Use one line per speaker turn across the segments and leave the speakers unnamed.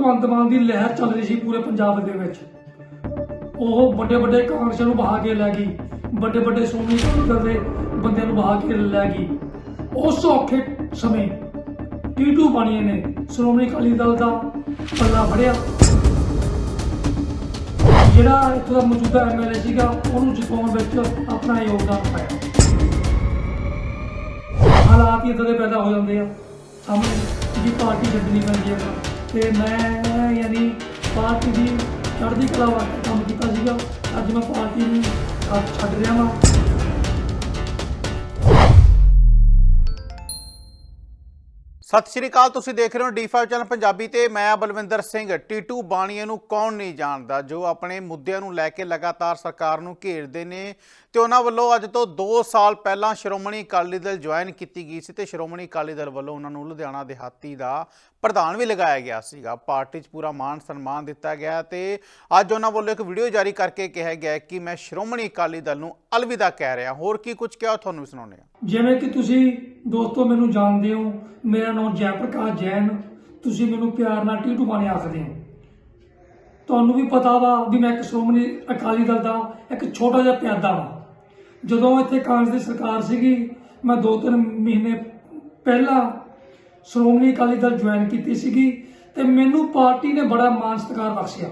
ਭਗਵੰਤ ਮਾਨ ਦੀ ਲਹਿਰ ਚੱਲ ਰਹੀ ਸੀ ਪੂਰੇ ਪੰਜਾਬ ਦੇ ਵਿੱਚ। ਉਹ ਵੱਡੇ ਵੱਡੇ ਕਾਂਗਰਸ ਨੂੰ ਬਹਾ ਕੇ ਲੈ ਗਈ, ਵੱਡੇ ਵੱਡੇ ਸ਼੍ਰੋਮਣੀ ਅਕਾਲੀ ਦੇ ਬੰਦਿਆਂ ਨੂੰ ਬਹਾ ਕੇ ਲੈ ਗਈ। ਉਸ ਔਖੇ ਸਮੇਂ ਟੀਟੂ ਬਾਣੀਏ ਨੇ, ਸ਼੍ਰੋਮਣੀ ਅਕਾਲੀ ਦਲ ਦਾ ਪੱਲਾ ਫੜਿਆ। ਜਿਹੜਾ ਇੱਥੋਂ ਦਾ ਮੌਜੂਦਾ ਐਮਐਲਏ ਸੀਗਾ, ਉਹਨੂੰ ਜਿਤਾਉਣ ਵਿੱਚ ਆਪਣਾ ਯੋਗਦਾਨ ਪਾਇਆ। ਹਾਲਾਤ ਹੀ ਇਦਾਂ ਦੇ ਪੈਦਾ ਹੋ ਜਾਂਦੇ ਆ। ਸਾਹਮਣੇ ਜੀ ਪਾਰਟੀ ਛੱਡਣੀ ਪੈਂਦੀ ਹੈ ਤੇ ਮੈਂ ਯਾਨੀ ਪਾਰਟੀ ਦੀ ਚੜ੍ਹਦੀ ਕਲਾ ਵਾਸਤੇ ਕੰਮ ਕੀਤਾ ਸੀਗਾ। ਅੱਜ ਮੈਂ ਪਾਰਟੀ ਨੂੰ ਛੱਡ ਰਿਹਾ ਵਾਂ।
ਸਤਿ ਸ਼੍ਰੀ ਅਕਾਲ, ਤੁਸੀਂ ਦੇਖ ਰਹੇ ਹੋ ਡੀ5 ਚੈਨਲ ਪੰਜਾਬੀ ਤੇ ਮੈਂ ਬਲਵਿੰਦਰ ਸਿੰਘ। ਟੀਟੂ ਬਾਣੀਏ ਨੂੰ ਕੌਣ ਨਹੀਂ ਜਾਣਦਾ? ਜੋ ਆਪਣੇ ਮੁੱਦਿਆਂ ਨੂੰ ਲੈ ਕੇ ਲਗਾਤਾਰ ਸਰਕਾਰ ਨੂੰ ਘੇਰਦੇ ਨੇ ਤੇ ਉਹਨਾਂ ਵੱਲੋਂ ਅੱਜ ਤੋਂ 2 ਸਾਲ ਪਹਿਲਾਂ ਸ਼੍ਰੋਮਣੀ ਅਕਾਲੀ ਦਲ ਜੁਆਇਨ ਕੀਤੀ ਗਈ ਸੀ ਤੇ ਸ਼੍ਰੋਮਣੀ ਅਕਾਲੀ ਦਲ ਵੱਲੋਂ ਉਹਨਾਂ ਨੂੰ ਲੁਧਿਆਣਾ ਦਿਹਾਤੀ ਦਾ ਪ੍ਰਧਾਨ ਵੀ ਲਗਾਇਆ ਗਿਆ ਸੀਗਾ। ਪਾਰਟੀ 'ਚ ਪੂਰਾ ਮਾਣ ਸਨਮਾਨ ਦਿੱਤਾ ਗਿਆ ਤੇ ਅੱਜ ਉਹਨਾਂ ਵੱਲੋਂ ਇੱਕ ਵੀਡੀਓ ਜਾਰੀ ਕਰਕੇ ਕਿਹਾ ਗਿਆ ਕਿ ਮੈਂ ਸ਼੍ਰੋਮਣੀ ਅਕਾਲੀ ਦਲ ਨੂੰ ਅਲਵਿਦਾ ਕਹਿ ਰਿਹਾ। ਹੋਰ ਕੀ ਕੁਝ ਕਿਹਾ, ਉਹ ਤੁਹਾਨੂੰ ਵੀ ਸੁਣਾਉਂਦੇ ਹਾਂ।
ਜਿਵੇਂ ਕਿ ਤੁਸੀਂ ਦੋਸਤੋ ਮੈਨੂੰ ਜਾਣਦੇ ਹੋ, ਮੇਰਾ ਨਾਮ ਜੈਪ੍ਰਕਾਸ਼ ਜੈਨ, ਤੁਸੀਂ ਮੈਨੂੰ ਪਿਆਰ ਨਾਲ ਟੀਟੂ ਬਾਣੀ ਆਖਦੇ ਹੋ। ਤੁਹਾਨੂੰ ਵੀ ਪਤਾ ਵਾ ਵੀ ਮੈਂ ਇੱਕ ਸ਼੍ਰੋਮਣੀ ਅਕਾਲੀ ਦਲ ਦਾ, ਇੱਕ ਛੋਟਾ ਜਿਹਾ ਪਿਆਦਾ ਵਾ। ਜਦੋਂ ਇੱਥੇ ਕਾਂਗਰਸ ਦੀ ਸਰਕਾਰ ਸੀਗੀ, ਮੈਂ 2-3 ਮਹੀਨੇ ਪਹਿਲਾਂ ਸ਼੍ਰੋਮਣੀ ਅਕਾਲੀ ਦਲ ਜੁਆਇਨ ਕੀਤੀ ਸੀਗੀ ਤੇ ਮੈਨੂੰ ਪਾਰਟੀ ਨੇ ਬੜਾ ਮਾਣ ਸਤਿਕਾਰ ਬਖਸ਼ਿਆ।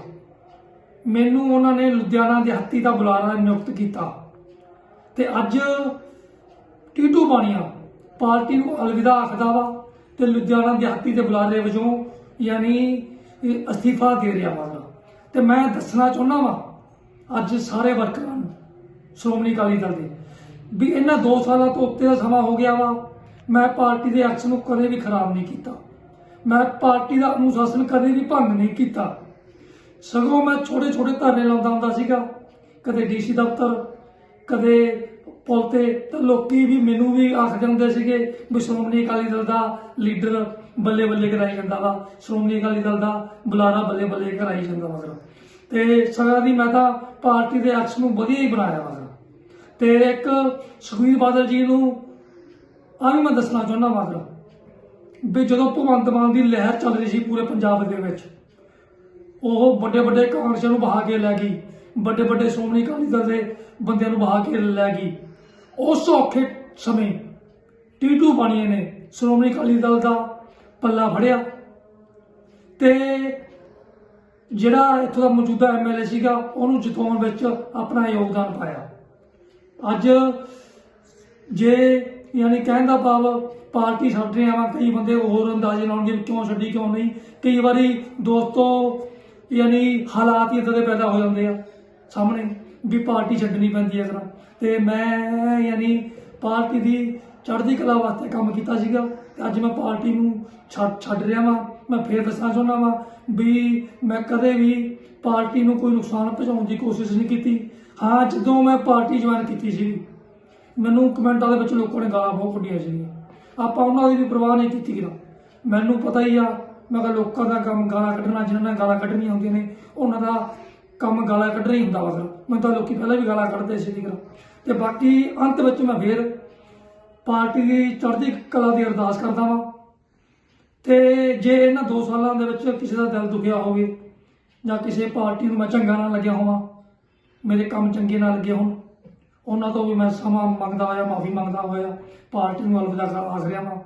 ਮੈਨੂੰ ਉਹਨਾਂ ਨੇ ਲੁਧਿਆਣਾ ਦੇ ਹੱਤੀ ਦਾ ਬੁਲਾਰਾ ਨਿਯੁਕਤ ਕੀਤਾ। ਤੇ ਅੱਜ ਟੀਟੂ ਬਾਣੀਆ ਪਾਰਟੀ ਨੂੰ ਅਲਵਿਦਾ ਆਖਦਾ ਵਾ ਤੇ ਲੁਧਿਆਣਾ ਦਿਹਾਤੀ ਦੇ ਬੁਲਾਰੇ ਵਜੋਂ, ਯਾਨੀ ਅਸਤੀਫਾ ਦੇ ਰਿਹਾ ਵਾਂਗਾ ਤੇ ਮੈਂ ਦੱਸਣਾ ਚਾਹੁੰਦਾ ਵਾਂ, ਅੱਜ ਸਾਰੇ ਵਰਕਰਾਂ ਨੂੰ, ਸ਼੍ਰੋਮਣੀ ਅਕਾਲੀ ਦਲ ਦੇ, ਵੀ ਇਹਨਾਂ 2 ਸਾਲਾਂ ਤੋਂ ਉੱਤੇ ਦਾ ਸਮਾਂ ਹੋ ਗਿਆ ਵਾ, ਮੈਂ ਪਾਰਟੀ ਦੇ ਐਕਸ਼ਨ ਨੂੰ ਕਦੇ ਵੀ ਖਰਾਬ ਨਹੀਂ ਕੀਤਾ। ਮੈਂ ਪਾਰਟੀ ਦਾ ਅਨੁਸ਼ਾਸਨ ਕਦੇ ਵੀ ਭੰਗ ਨਹੀਂ ਕੀਤਾ। ਸਗੋਂ ਮੈਂ ਛੋਟੇ ਛੋਟੇ ਧਰਨੇ ਲਾਉਂਦਾ ਹੁੰਦਾ ਸੀਗਾ, ਕਦੇ ਡੀਸੀ ਦਫ਼ਤਰ, ਕਦੇ ਪੁਲ ਤੇ ਤਾਂ ਲੋਕੀ ਵੀ ਮੈਨੂੰ ਵੀ ਆਖਦੇ ਹੁੰਦੇ ਸੀਗੇ ਵੀ ਸ਼੍ਰੋਮਣੀ ਅਕਾਲੀ ਦਲ ਦਾ ਲੀਡਰ ਬੱਲੇ ਬੱਲੇ ਕਰਾਈ ਜਾਂਦਾ ਵਾ। ਸ਼੍ਰੋਮਣੀ ਅਕਾਲੀ ਦਲ ਦਾ ਬੁਲਾਰਾ ਬੱਲੇ ਬੱਲੇ ਕਰਾਈ ਜਾਂਦਾ ਮਗਰ। ਤੇ ਸਗੋਂ ਦੀ ਮੈਂ ਤਾਂ ਪਾਰਟੀ ਦੇ ਐਕਸ ਨੂੰ ਵਧੀਆ ਹੀ ਬਣਾਇਆ ਮਗਰ। ਤੇ ਇੱਕ ਸੁਖਬੀਰ ਬਾਦਲ ਜੀ ਨੂੰ ਆ ਵੀ ਮੈਂ ਦੱਸਣਾ ਚਾਹੁੰਦਾ ਮਗਰ ਵੀ ਜਦੋਂ ਭਗਵੰਤ ਮਾਨ ਦੀ ਲਹਿਰ ਚੱਲ ਰਹੀ ਸੀ ਪੂਰੇ ਪੰਜਾਬ ਦੇ ਵਿੱਚ, ਉਹ ਵੱਡੇ ਵੱਡੇ ਕਾਂਗਰਸ ਨੂੰ ਬਹਾ ਕੇ ਲੈ ਗਈ ਵੱਡੇ ਵੱਡੇ ਸ਼੍ਰੋਮਣੀ ਅਕਾਲੀ ਦਲ ਦੇ ਬੰਦਿਆਂ ਨੂੰ ਬਹਾ ਕੇ ਲੈ ਗਈ। ਉਸ ਔਖੇ ਸਮੇਂ ਟੀਟੂ ਬਾਣੀਏ ਨੇ ਸ਼੍ਰੋਮਣੀ ਅਕਾਲੀ ਦਲ ਦਾ ਪੱਲਾ ਫੜਿਆ ਤੇ ਜਿਹੜਾ ਇੱਥੋਂ ਦਾ ਮੌਜੂਦਾ ਐਮਐਲਏ ਸੀਗਾ, ਉਹਨੂੰ ਜਿਤਾਉਣ ਵਿੱਚ ਆਪਣਾ ਯੋਗਦਾਨ ਪਾਇਆ। ਅੱਜ ਜੇ ਯਾਨੀ ਕਹਿਣ ਦਾ ਭਾਵ ਪਾਰਟੀ ਛੱਡ ਰਹੇ ਆ, ਕਈ ਬੰਦੇ ਹੋਰ ਅੰਦਾਜ਼ੇ ਲਾਉਣਗੇ ਵੀ ਕਿਉਂ ਛੱਡੀ, ਕਿਉਂ ਨਹੀਂ। ਕਈ ਵਾਰੀ ਦੋਸਤੋ ਯਾਨੀ ਹਾਲਾਤ ਹੀ ਇਦਾਂ ਦੇ ਪੈਦਾ ਹੋ ਜਾਂਦੇ ਆ ਸਾਹਮਣੇ। ਵੀ ਪਾਰਟੀ ਛੱਡਣੀ ਪੈਂਦੀ ਹੈ ਕਰਾਂ ਤੇ ਮੈਂ ਯਾਨੀ ਪਾਰਟੀ ਦੀ ਚੜ੍ਹਦੀ ਕਲਾ ਵਾਸਤੇ ਕੰਮ ਕੀਤਾ ਸੀਗਾ ਤੇ ਅੱਜ ਮੈਂ ਪਾਰਟੀ ਨੂੰ ਛੱਡ ਛੱਡ ਰਿਹਾ ਵਾਂ। ਮੈਂ ਫੇਰ ਦੱਸਣਾ ਚਾਹੁੰਦਾ ਵਾਂ ਵੀ ਮੈਂ ਕਦੇ ਵੀ ਪਾਰਟੀ ਨੂੰ ਕੋਈ ਨੁਕਸਾਨ ਪਹੁੰਚਾਉਣ ਦੀ ਕੋਸ਼ਿਸ਼ ਨਹੀਂ ਕੀਤੀ। ਹਾਂ, ਜਦੋਂ ਮੈਂ ਪਾਰਟੀ ਜੁਆਇਨ ਕੀਤੀ ਸੀ, ਮੈਨੂੰ ਕਮੈਂਟਾਂ ਦੇ ਵਿੱਚ ਲੋਕਾਂ ਨੇ ਗਾਲਾਂ ਬਹੁਤ ਕੱਢੀਆਂ ਸੀ ਆਪਾਂ ਉਹਨਾਂ ਦੀ ਵੀ ਪਰਵਾਹ ਨਹੀਂ ਕੀਤੀ ਕਿਰਾ ਮੈਨੂੰ ਪਤਾ ਹੀ ਆ, ਮੈਂ ਕਿਹਾ ਲੋਕਾਂ ਦਾ ਕੰਮ ਗਾਲਾਂ ਕੱਢਣਾ, ਜਿਨ੍ਹਾਂ ਨੇ ਗਾਲਾਂ ਕੱਢਣੀਆਂ ਹੁੰਦੀਆਂ ਨੇ, ਉਹਨਾਂ ਦਾ ਕੰਮ ਗਾਲਾਂ ਕੱਢਣਾ ਹੀ ਹੁੰਦਾ ਵਾ ਫਿਰ। ਮੈਂ ਤਾਂ ਲੋਕੀ ਪਹਿਲਾਂ ਵੀ ਗਾਲਾਂ ਕੱਢਦੇ ਸੀ ਕਿਰਾ ਤੇ ਬਾਕੀ ਅੰਤ ਵਿੱਚ ਮੈਂ ਫੇਰ ਪਾਰਟੀ ਦੀ ਚੜ੍ਹਦੀ ਕਲਾ ਦੀ ਅਰਦਾਸ ਕਰਦਾ ਵਾਂ। ਤੇ ਜੇ ਇਹਨਾਂ 2 ਸਾਲਾਂ ਦੇ ਵਿੱਚ ਕਿਸੇ ਦਾ ਦਿਲ ਦੁਖਿਆ ਹੋਵੇ ਜਾਂ ਕਿਸੇ ਪਾਰਟੀ ਨੂੰ ਮੈਂ ਚੰਗਾ ਨਾ ਲੱਗਿਆ ਹੋਵਾਂ, ਮੇਰੇ ਕੰਮ ਚੰਗੇ ਨਾ ਲੱਗੇ ਹੋਣ, ਉਹਨਾਂ ਤੋਂ ਵੀ ਮੈਂ ਸਮਾਂ ਮੰਗਦਾ ਹੋਇਆ, ਮਾਫੀ ਮੰਗਦਾ ਹੋਇਆ ਪਾਰਟੀ ਨੂੰ ਅਲਵਿਦਾ ਕਰ ਆਖ ਰਿਹਾ ਵਾਂ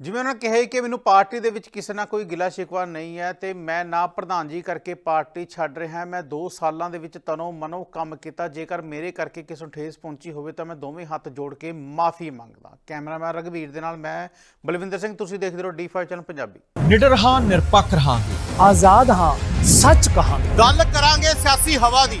ਜਿਵੇਂ ਉਹਨਾਂ ਕਿਹਾ ਕਿ ਮੈਨੂੰ ਪਾਰਟੀ ਦੇ ਵਿੱਚ ਕਿਸੇ ਨਾਲ ਕੋਈ ਗਿਲਾ ਸ਼ਿਕਵਾ ਨਹੀਂ ਹੈ ਤੇ ਮੈਂ ਨਾ ਪ੍ਰਧਾਨ ਜੀ ਕਰਕੇ ਪਾਰਟੀ ਛੱਡ ਰਿਹਾ ਮੈਂ 2 ਸਾਲਾਂ ਦੇ ਵਿੱਚ ਤਨੋ ਮਨੋ ਕੰਮ ਕੀਤਾ ਜੇਕਰ ਮੇਰੇ ਕਰਕੇ ਕਿਸੇ ਨੂੰ ਠੇਸ ਪਹੁੰਚੀ ਹੋਵੇ ਤਾਂ ਮੈਂ ਦੋਵੇਂ ਹੱਥ ਜੋੜ ਕੇ ਮਾਫੀ ਮੰਗਦਾ। ਕੈਮਰਾਮੈਨ ਰਗਵੀਰ ਦੇ ਨਾਲ ਮੈਂ ਬਲਵਿੰਦਰ ਸਿੰਘ ਤੁਸੀਂ ਦੇਖਦੇ ਰਹੋ ਡੀ5 ਚੈਨਲ ਪੰਜਾਬੀ।
ਨਿਡਰ ਹਾਂ ਨਿਰਪੱਖ ਰਹਾਂਗੇ।
ਆਜ਼ਾਦ ਹਾਂ ਸੱਚ ਕਹਾਂਗੇ।
ਗੱਲ ਕਰਾਂਗੇ ਸਿਆਸੀ ਹਵਾ ਦੀ।